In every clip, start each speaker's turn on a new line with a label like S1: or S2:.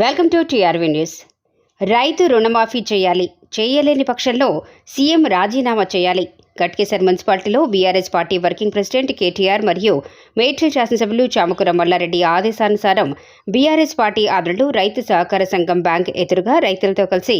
S1: Welcome to TRV news. రైతు రుణమాఫీ చేయాలి. చేయలేని పక్షంలో సీఎం రాజీనామా చేయాలి. గట్కేసర్ మున్సిపాలిటీలో BRS party working president KTR మరియు మేడ్చల్ శాసనసభ్యులు చామకుర మల్లారెడ్డి ఆదేశానుసారం బీఆర్ఎస్ పార్టీ ఆధ్వర్యంలో రైతు సహకార సంఘం బ్యాంక్ ఎదురుగా రైతులతో కలిసి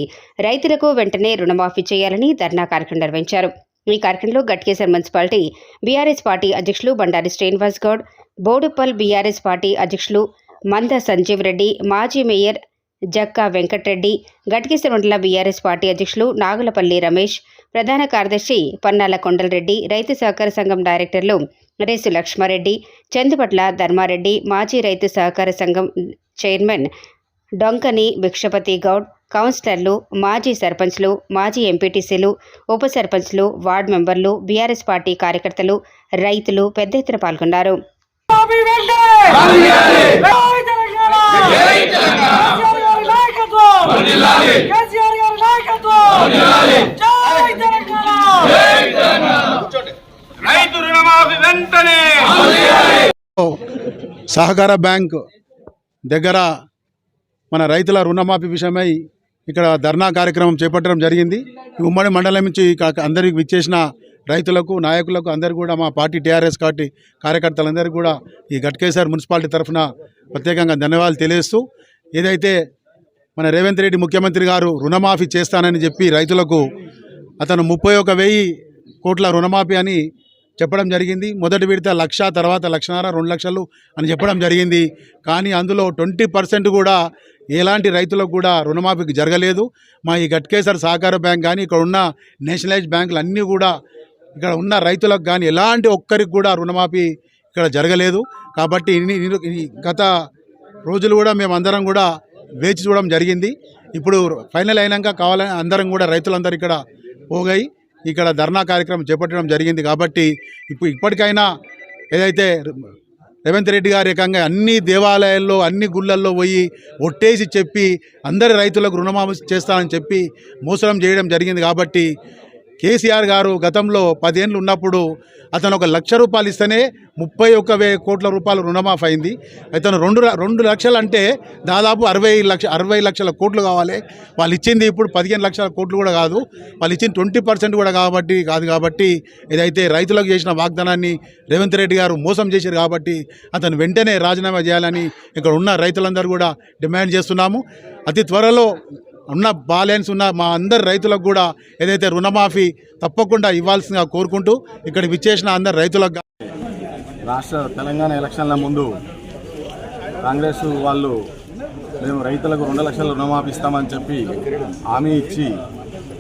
S1: రైతులకు వెంటనే రుణమాఫీ చేయాలని ధర్నా కార్యక్రమం నిర్వహించారు. ఈ కార్యక్రమంలో గట్కేసర్ మున్సిపాలిటీ బీఆర్ఎస్ పార్టీ అధ్యక్షులు బండారి శ్రీనివాస్ గౌడ్ బోడుపల్ బీఆర్ఎస్ పార్టీ అధ్యక్షులు మంద సంజీవ్ రెడ్డి మాజీ మేయర్ జక్కా వెంకటరెడ్డి గట్కిసి మండల బీఆర్ఎస్ పార్టీ అధ్యక్షులు నాగులపల్లి రమేష్ ప్రధాన కార్యదర్శి పన్నాల కొండలరెడ్డి రైతు సహకార సంఘం డైరెక్టర్లు రేసు లక్ష్మారెడ్డి చందుపట్ల ధర్మారెడ్డి మాజీ రైతు సహకార సంఘం చైర్మన్ డొంకని భిక్షపతి గౌడ్ కౌన్సిలర్లు మాజీ సర్పంచ్లు మాజీ ఎంపీటీసీలు ఉప సర్పంచ్లు వార్డు మెంబర్లు బీఆర్ఎస్ పార్టీ కార్యకర్తలు రైతులు పెద్ద ఎత్తున పాల్గొన్నారు.
S2: బాబీ వెంకటే జై తెలంగాణ! కేసీఆర్ గారి నాయకత్వం! కేసీఆర్ గారి నాయకత్వం! జై తెలంగాణ!
S3: రైతు రుణమాఫీ వెంటనే!
S4: సహకార బ్యాంక్ దగ్గర మన రైతుల రుణమాఫీ విషయమై ఇక్కడ ధర్నా కార్యక్రమం చేపట్టడం జరిగింది. ఈ ఉమ్మడి మండలం నుంచి అందరికి విచ్చేసిన రైతులకు నాయకులకు అందరు కూడా మా పార్టీ టీఆర్ఎస్ పార్టీ కార్యకర్తలందరూ కూడా ఈ గట్కేశ్వర్ మున్సిపాలిటీ తరఫున ప్రత్యేకంగా ధన్యవాదాలు తెలియజేస్తూ ఏదైతే మన రేవంత్ రెడ్డి ముఖ్యమంత్రి గారు రుణమాఫీ చేస్తానని చెప్పి రైతులకు అతను ముప్పై ఒక వెయ్యి కోట్ల రుణమాఫీ అని చెప్పడం జరిగింది. మొదటి విడత లక్ష తర్వాత లక్షన్నర రెండు లక్షలు అని చెప్పడం జరిగింది. కానీ అందులో ట్వంటీ పర్సెంట్ కూడా ఎలాంటి రైతులకు కూడా రుణమాఫీకి జరగలేదు. మా ఈ గట్కేసర్ సహకార బ్యాంక్ కానీ ఇక్కడ ఉన్న నేషనలైజ్ బ్యాంకులు అన్నీ కూడా ఇక్కడ ఉన్న రైతులకు కానీ ఎలాంటి ఒక్కరికి కూడా రుణమాఫీ ఇక్కడ జరగలేదు. కాబట్టి గత రోజులు కూడా మేము అందరం కూడా వేచి చూడడం జరిగింది. ఇప్పుడు ఫైనల్ అయినాక కావాలని అందరం కూడా రైతులందరూ ఇక్కడ పోగాయి ఇక్కడ ధర్నా కార్యక్రమం చేపట్టడం జరిగింది. కాబట్టి ఇప్పుడు ఇప్పటికైనా ఏదైతే రేవంత్ రెడ్డి గారు ఏకంగా అన్ని దేవాలయాల్లో అన్ని గుళ్ళల్లో పోయి ఒట్టేసి చెప్పి అందరి రైతులకు రుణమాఫీ చేస్తానని చెప్పి మోసడం చేయడం జరిగింది. కాబట్టి కేసీఆర్ గారు గతంలో పదేళ్ళు ఉన్నప్పుడు అతను ఒక లక్ష రూపాయలు ఇస్తేనే ముప్పై ఒక్క వే కోట్ల రూపాయలు రుణమాఫ్ అయింది. అతను రెండు రెండు లక్షలు అంటే దాదాపు అరవై లక్ష అరవై లక్షల కోట్లు కావాలి. వాళ్ళు ఇచ్చింది ఇప్పుడు పదిహేను లక్షల కోట్లు కూడా కాదు. వాళ్ళు ఇచ్చింది ట్వంటీ పర్సెంట్ కూడా కాబట్టి కాదు కాబట్టి ఏదైతే రైతులకు చేసిన వాగ్దానాన్ని రేవంత్ రెడ్డి గారు మోసం చేశారు కాబట్టి అతను వెంటనే రాజీనామా చేయాలని ఇక్కడ ఉన్న రైతులందరూ కూడా డిమాండ్ చేస్తున్నాము. అతి త్వరలో ఉన్న బ్యాలెన్స్ ఉన్న మా అందరి రైతులకు కూడా ఏదైతే రుణమాఫీ తప్పకుండా ఇవ్వాల్సిందిగా కోరుకుంటూ ఇక్కడ విచ్చేసిన అందరు రైతులకు
S5: రాష్ట్ర తెలంగాణ ఎలక్షన్ల ముందు కాంగ్రెస్ వాళ్ళు మేము రైతులకు రెండు లక్షల రుణమాఫీ ఇస్తామని చెప్పి హామీ ఇచ్చి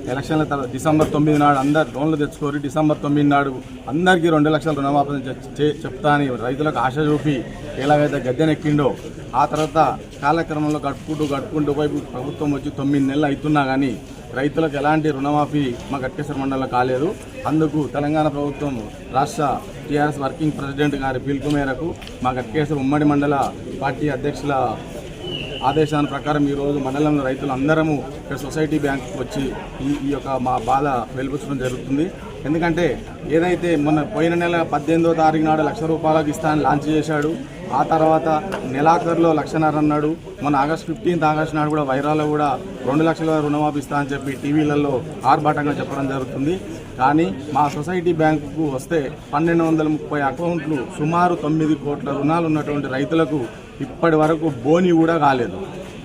S5: ఎలక్షన్ల తర్వాత డిసెంబర్ తొమ్మిది నాడు అందరు లోన్లు తెచ్చుకొని డిసెంబర్ తొమ్మిది నాడు అందరికీ రెండు లక్షల రుణమాఫీ చే- చెప్తా అని రైతులకు ఆశ చూపి ఎలాగైతే గద్దెనెక్కిండో ఆ తర్వాత కాలక్రమంలో గడుపుకుంటూ గడుపుకుంటూ వైపు ప్రభుత్వం వచ్చి తొమ్మిది నెలలు అవుతున్నా కానీ రైతులకు ఎలాంటి రుణమాఫీ మా గట్కేశ్వర మండలంలో కాలేదు. అందుకు తెలంగాణ ప్రభుత్వం రాష్ట్ర టీఆర్ఎస్ వర్కింగ్ ప్రెసిడెంట్ గారి పిలుపు మేరకు మా గట్కేశ్వర ఉమ్మడి మండల పార్టీ అధ్యక్షుల ఆదేశాల ప్రకారం ఈరోజు మండలంలో రైతులు అందరము ఇక్కడ సొసైటీ బ్యాంకుకి వచ్చి ఈ ఈ యొక్క మా బాధ వెలిపించడం జరుగుతుంది. ఎందుకంటే ఏదైతే మొన్న పోయిన నెల పద్దెనిమిదో తారీఖు నాడు లక్ష రూపాయలకు ఇస్తానని లాంచ్ చేశాడు. ఆ తర్వాత నెలాఖరులో లక్షన్నర అన్నాడు. మొన్న ఆగస్ట్ ఫిఫ్టీన్త్ ఆగస్ట్ నాడు కూడా వైరాలో కూడా రెండు లక్షల రుణమాఫీ ఇస్తా అని చెప్పి టీవీలలో ఆర్భాటంగా చెప్పడం జరుగుతుంది. కానీ మా సొసైటీ బ్యాంకుకు వస్తే పన్నెండు వందల ముప్పై అకౌంట్లు సుమారు తొమ్మిది కోట్ల రుణాలు ఉన్నటువంటి రైతులకు ఇప్పటి వరకు బోని కూడా కాలేదు.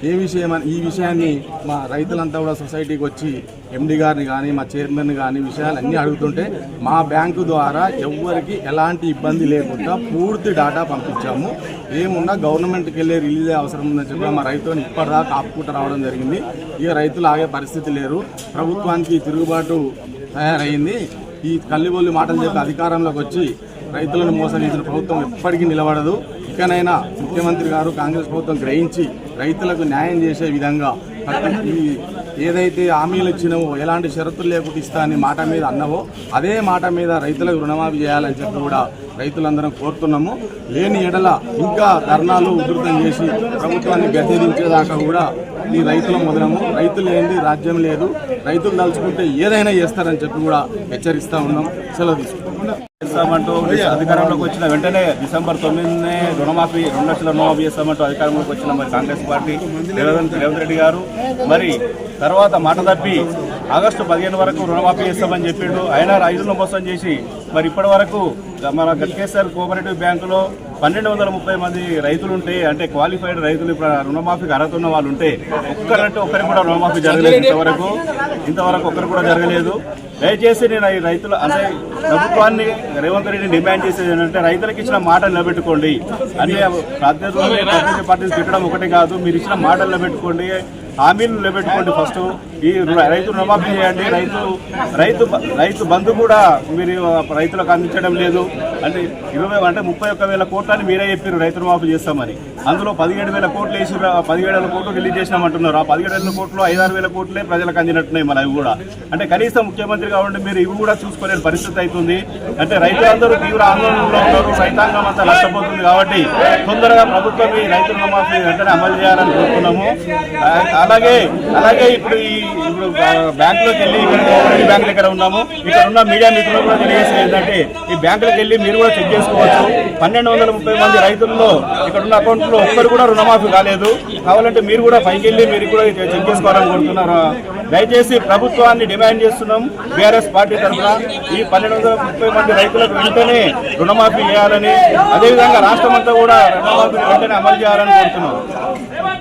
S5: ఏ విషయం ఈ విషయాన్ని మా రైతులంతా కూడా సొసైటీకి వచ్చి ఎండి గారిని కానీ మా చైర్మన్ కానీ విషయాలన్నీ అడుగుతుంటే మా బ్యాంకు ద్వారా ఎవరికి ఎలాంటి ఇబ్బంది లేకుండా పూర్తి డాటా పంపించాము. ఏమున్నా గవర్నమెంట్కి వెళ్ళే రిలీజ్ అవసరం ఉందని చెప్పి మా రైతులను ఇప్పటిదాకా ఆపుకుంటూ రావడం జరిగింది. ఇక రైతులు ఆగే పరిస్థితి లేరు. ప్రభుత్వానికి తిరుగుబాటు తయారైంది. ఈ కల్లిబొల్లి మాటలు చెప్పి అధికారంలోకి వచ్చి రైతులను మోసం చేసిన ప్రభుత్వం ఎప్పటికీ నిలబడదు. ఇకనైనా ముఖ్యమంత్రి గారు కాంగ్రెస్ ప్రభుత్వం గ్రహించి రైతులకు న్యాయం చేసే విధంగా ఏదైతే హామీలు ఇచ్చినవో ఎలాంటి షరతులు లేకుండా ఇస్తా అని మాట మీద అన్నవో అదే మాట మీద రైతులకు రుణమాఫీ చేయాలని చెప్పి కూడా రైతులందరం కోరుతున్నాము. లేని ఎడల ఇంకా ధర్నాలు ఉధృతం చేసి ప్రభుత్వాన్ని గద్దెదించేదాకా కూడా ఈ రైతుల మొదలము రైతులు ఏంది? రాజ్యం లేదు. రైతులు తలుచుకుంటే ఏదైనా చేస్తారని చెప్పి కూడా హెచ్చరిస్తా ఉన్నాం. సెలవు తీసుకుంటాం
S6: చేస్తామంటూ అధికారంలోకి వచ్చిన వెంటనే డిసెంబర్ తొమ్మిదినే రుణమాఫీ రెండు లక్షల రుణమాఫీ చేస్తామంటూ అధికారంలోకి వచ్చిన మరి కాంగ్రెస్ పార్టీ రేవంత్ రేవంత్ రెడ్డి గారు. మరి తర్వాత మాట తప్పి ఆగస్టు పదిహేను వరకు రుణమాఫీ చేస్తామని చెప్పిండు. అయినా రైతులను మోసం చేసి మరి ఇప్పటి వరకు మన గట్కేశ్వర్ కోఆపరేటివ్ బ్యాంకులో పన్నెండు వందల ముప్పై మంది రైతులు ఉంటే అంటే క్వాలిఫైడ్ రైతులు ఇప్పుడు రుణమాఫీకి అర్హత ఉన్న వాళ్ళు ఉంటే ఒక్కరంటే ఒక్కరికి కూడా రుణమాఫీ జరగలేదు ఇంతవరకు. ఇంతవరకు ఒక్కరు కూడా జరగలేదు. దయచేసి నేను ఈ రైతుల అంటే ప్రభుత్వాన్ని రేవంత్ రెడ్డి డిమాండ్ చేసేది ఏంటంటే రైతులకు ఇచ్చిన మాటలు నిలబెట్టుకోండి. అని ప్రాతినిధ్యం ప్రాతినిధ్య పార్టీలు తిట్టడం ఒకటి కాదు మీరు ఇచ్చిన మాటలు నిలబెట్టుకోండి. హామీలు నిలబెట్టుకోండి ఫస్ట్. ఈ రైతు రుణమాఫీ చేయండి. రైతు రైతు బ- రైతు బంధు కూడా మీరు రైతులకు అందించడం లేదు. అంటే ఇరవై అంటే ముప్పై ఒక్క వేల కోట్లని మీరే చెప్పారు రైతు రుణమాఫీ చేస్తామని. అందులో పదిహేడు వేల కోట్లు వేసి పదిహేడు వేల కోట్లు రిలీజ్ చేసినామంటున్నారు. ఆ పదిహేడు వేల కోట్లు ఐదారు వేల కోట్లే ప్రజలకు అందినట్టున్నాయి మరి అవి కూడా. అంటే కనీసం ముఖ్యమంత్రి కాబట్టి మీరు ఇవి కూడా చూసుకోలేని పరిస్థితి అవుతుంది అంటే రైతులందరూ తీవ్ర ఆందోళనలో ఉన్నారు. రైతాంగం అంతా నష్టపోతుంది కాబట్టి తొందరగా ప్రభుత్వం ఈ రైతు రుణమాఫీ వెంటనే అమలు చేయాలని కోరుతున్నాము. అలాగే అలాగే ఇప్పుడు ఈ ఇప్పుడు బ్యాంకులోకి వెళ్ళి ఇక్కడ బ్యాంకులు ఇక్కడ ఉన్నాము. ఇక్కడ ఉన్న మీడియా మిత్రులు కూడా తెలియజేసేది ఏంటంటే ఈ బ్యాంకులకు వెళ్ళి మీరు కూడా చెక్ చేసుకోవచ్చు. పన్నెండు వందల ముప్పై మంది రైతుల్లో ఇక్కడ ఉన్న అకౌంట్లో ఒక్కరు కూడా రుణమాఫీ కాలేదు. కావాలంటే మీరు కూడా పైకి వెళ్ళి మీరు కూడా చెక్ చేసుకోవాలని కోరుతున్నారు? దయచేసి ప్రభుత్వాన్ని డిమాండ్ చేస్తున్నాం బీఆర్ఎస్ పార్టీ తరఫున. ఈ పన్నెండు వందల ముప్పై మంది రైతులకు వెంటనే రుణమాఫీ చేయాలని అదేవిధంగా రాష్ట్రం అంతా కూడా రుణమాఫీ వెంటనే అమలు చేయాలని కోరుతున్నాం.